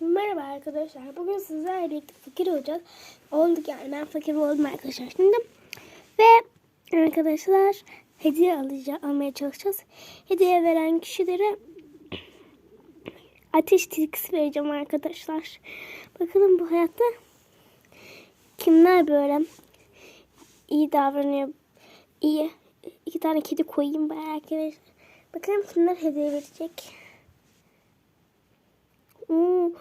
Merhaba arkadaşlar. Bugün sizlerle birlikte fakir olacağız. Olduk yani ben fakir oldum arkadaşlar şimdi. Ve arkadaşlar hediye alacağız, almaya çalışacağız. Hediye veren kişilere ateş tilkisi vereceğim arkadaşlar. Bakalım bu hayatta kimler böyle iyi davranıyor. İyi. İki tane kedi koyayım bari arkadaşlar. Bakalım kimler hediye verecek. Oo,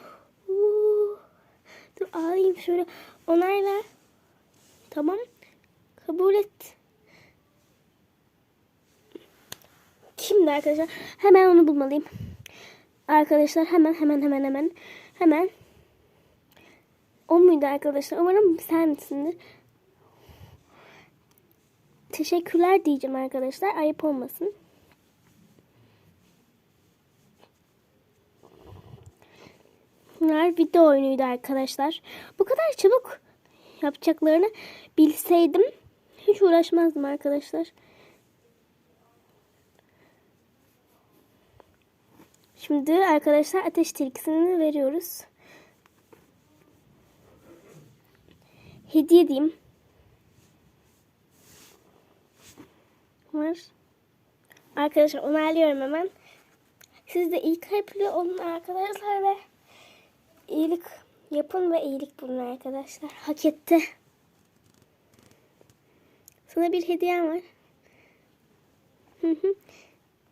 oo. Dur alayım şöyle onayla. Tamam. Kabul et. Kimdi arkadaşlar? Hemen onu bulmalıyım. Arkadaşlar hemen hemen hemen hemen hemen. O muydu arkadaşlar? Umarım sen misindir. Teşekkürler diyeceğim arkadaşlar. Ayıp olmasın. Bunlar video oyunuydu arkadaşlar. Bu kadar çabuk yapacaklarını bilseydim hiç uğraşmazdım arkadaşlar. Şimdi arkadaşlar ateş tilkisini veriyoruz. Hediye diyeyim. Var. Arkadaşlar onaylıyorum hemen. Siz de iyi kalpli olun arkadaşlar ve iyilik yapın ve iyilik bulun arkadaşlar. Hak etti. Sana bir hediyem var.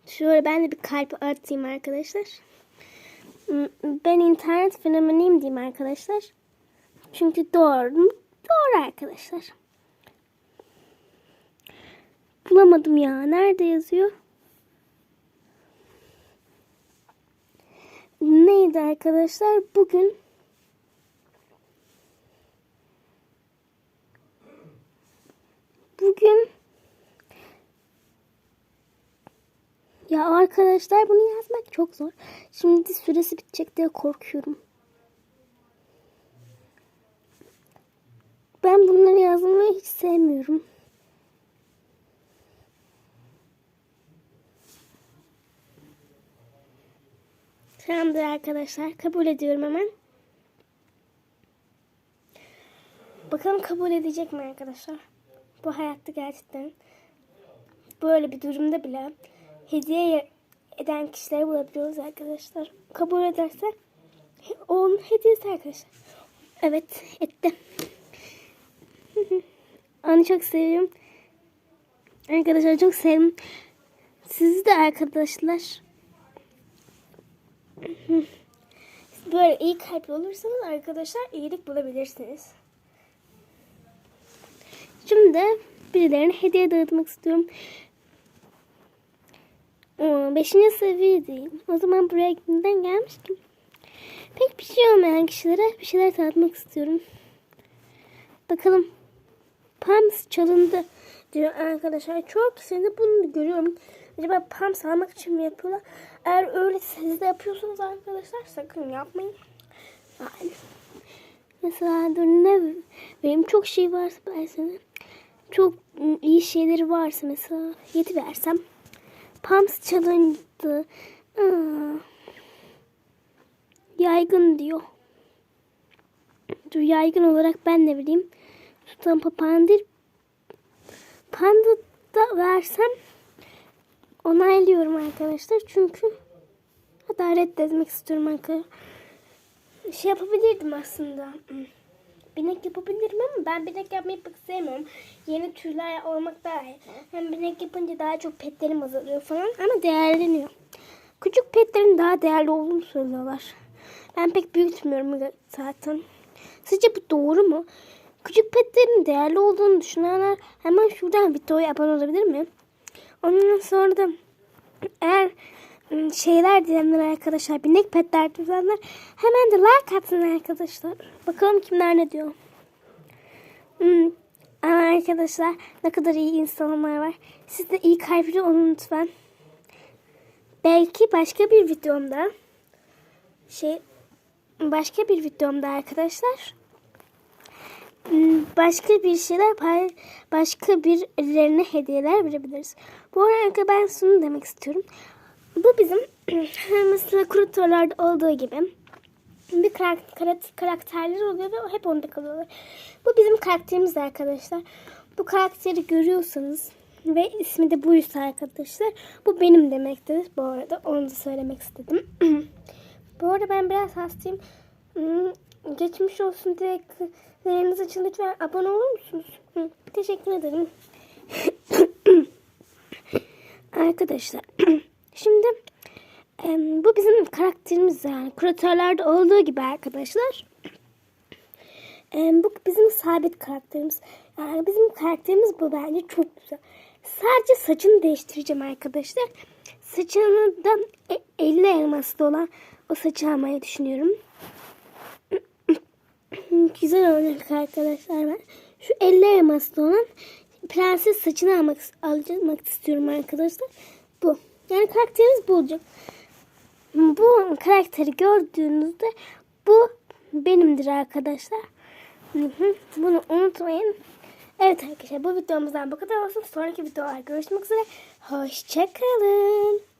Şöyle ben de bir kalp atayım arkadaşlar. Ben internet fenomeniyim diyeyim arkadaşlar. Çünkü doğru mu? Doğru arkadaşlar. Bulamadım ya. Nerede yazıyor? Neydi arkadaşlar? Bugün Bugün Ya arkadaşlar bunu yazmak çok zor. Şimdi süresi bitecek diye korkuyorum. Ben bunları yazmayı hiç sevmiyorum. Tamamdır arkadaşlar. Kabul ediyorum hemen. Bakalım kabul edecek mi arkadaşlar? Bu hayatta gerçekten böyle bir durumda bile hediye eden kişileri bulabiliyoruz arkadaşlar. Kabul ederse onun hediyesi arkadaşlar. Evet etti. Onu çok seviyorum. Arkadaşlar çok sevdim. Sizi de arkadaşlar. Böyle iyi kalpli olursanız arkadaşlar iyilik bulabilirsiniz. Şimdi birilerine hediye dağıtmak istiyorum. Oo, beşinci seviyedeyim. O zaman buraya neden gelmiştim? Pek bir şey olmayan kişilere bir şeyler dağıtmak istiyorum. Bakalım. Pams çalındı diyor arkadaşlar. Çok kişide bunu görüyorum. Acaba Pams almak için mi yapıyorlar? Eğer öyle siz de yapıyorsanız arkadaşlar sakın yapmayın. Yani. Mesela dur ne benim çok şey varsa ben sana çok iyi şeyleri varsa mesela yedi versem Pams çalındı. Yaygın diyor. Dur yaygın olarak ben de bileyim. Tutan papandır. Panda da versem onaylıyorum arkadaşlar. Çünkü hatta reddetmek istiyorum arkadaşlar. Şey yapabilirdim aslında. Binek yapabilirim ama ben binek yapmayı pek sevmiyorum. Yeni türler olmak daha iyi. Hem binek yapınca daha çok petlerim azalıyor falan ama değerleniyor. Küçük petlerin daha değerli olduğunu söylüyorlar. Ben pek büyütmüyorum zaten. Sizce bu doğru mu? Küçük petlerin değerli olduğunu düşünenler hemen şuradan videoya abone olabilir mi? Sonra da eğer şeyler diyenler arkadaşlar, binek petler diyenler hemen de like atsın arkadaşlar. Bakalım kimler ne diyor. Hmm, ama arkadaşlar ne kadar iyi insanlar var. Siz de iyi kalpli olun lütfen. Belki başka bir videomda şey başka bir videomda arkadaşlar başka bir şeyler pay başka birilerine hediyeler verebiliriz. Bu arada ben şunu demek istiyorum. Bu bizim mesela kriptolarda olduğu gibi bir karak- karak- karakterleri oluyor ve hep onda kalıyorlar. Bu bizim karakterimiz arkadaşlar. Bu karakteri görüyorsanız ve ismi de buysa arkadaşlar. Bu benim demektir bu arada. Onu da söylemek istedim. bu arada ben biraz hastayım. Geçmiş olsun diye kızlarınız için lütfen abone olur musunuz? Teşekkür ederim. Arkadaşlar şimdi bu bizim karakterimiz yani kuratörlerde olduğu gibi arkadaşlar. Bu bizim sabit karakterimiz. Yani bizim karakterimiz bu bence çok güzel. Sadece saçını değiştireceğim arkadaşlar. Saçını da e- 50 elmaslı olan o saçı almayı düşünüyorum. güzel olacak arkadaşlar ben. Şu 50 elmaslı olan prenses saçını almak, almak istiyorum arkadaşlar. Bu. Yani karakterimiz bu olacak. Bu karakteri gördüğünüzde bu benimdir arkadaşlar. Bunu unutmayın. Evet arkadaşlar bu videomuzdan bu kadar olsun. Sonraki videolar görüşmek üzere. Hoşçakalın.